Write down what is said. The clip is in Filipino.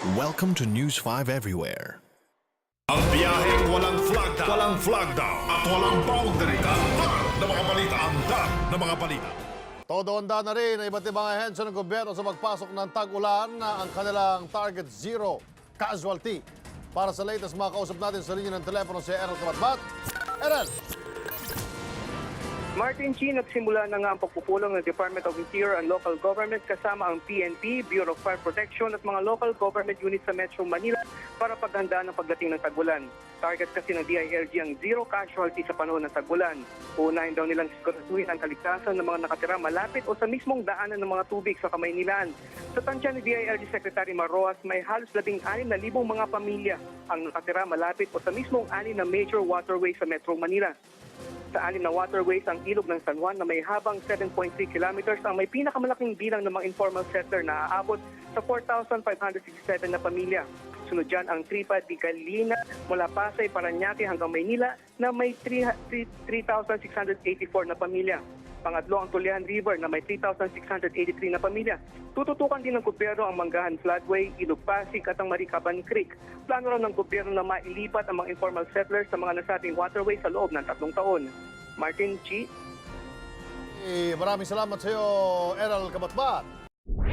Welcome to News 5 Everywhere. Ang biyaheng walang flag down, walang flag down at walang boundary. Tahan ng mga balita, anda ng mga balita. Todo handa na rin ang iba't ibang ahensya ng gobyerno sa magpasok ng tag-ulan na ang kanilang target zero casualty. Para sa latest, makakausap natin sa linya ng telepono si Errol Kamatbat. Errol! Martin Chi nagsimula na nga ang pagpupulong ng Department of Interior and Local Government kasama ang PNP, Bureau of Fire Protection at mga local government units sa Metro Manila para paghandaan ng pagdating ng tagulan. Target kasi ng DILG ang zero casualty sa panahon ng tagulan. Uunahin daw nilang siguraduhin ang kaligtasan ng mga nakatira malapit o sa mismong daanan ng mga tubig sa Kamaynilan. Sa tansya ni DILG Secretary Marroas, may halos 16,000 mga pamilya ang nakatira malapit o sa mismong ani na major waterway sa Metro Manila. Sa anim na waterways ang ilog ng San Juan na may habang 7.3 kilometers ang may pinakamalaking bilang ng mga informal settler na aabot sa 4,567 na pamilya. Sunod dyan ang Tripa di Galina mula Pasay, Paranaque hanggang Maynila na may 3 3,684 na pamilya. Pangatlo ang Tulihan River na may 3,683 na pamilya. Tututukan din ng gobyerno ang Manggahan Floodway, Ilog Pasig at ang Maricaban Creek. Plano raw ng gobyerno na mailipat ang mga informal settlers sa mga nasabing waterway sa loob ng tatlong taon. Martin G. Eh, maraming salamat sa iyo, Errol Kamatbat.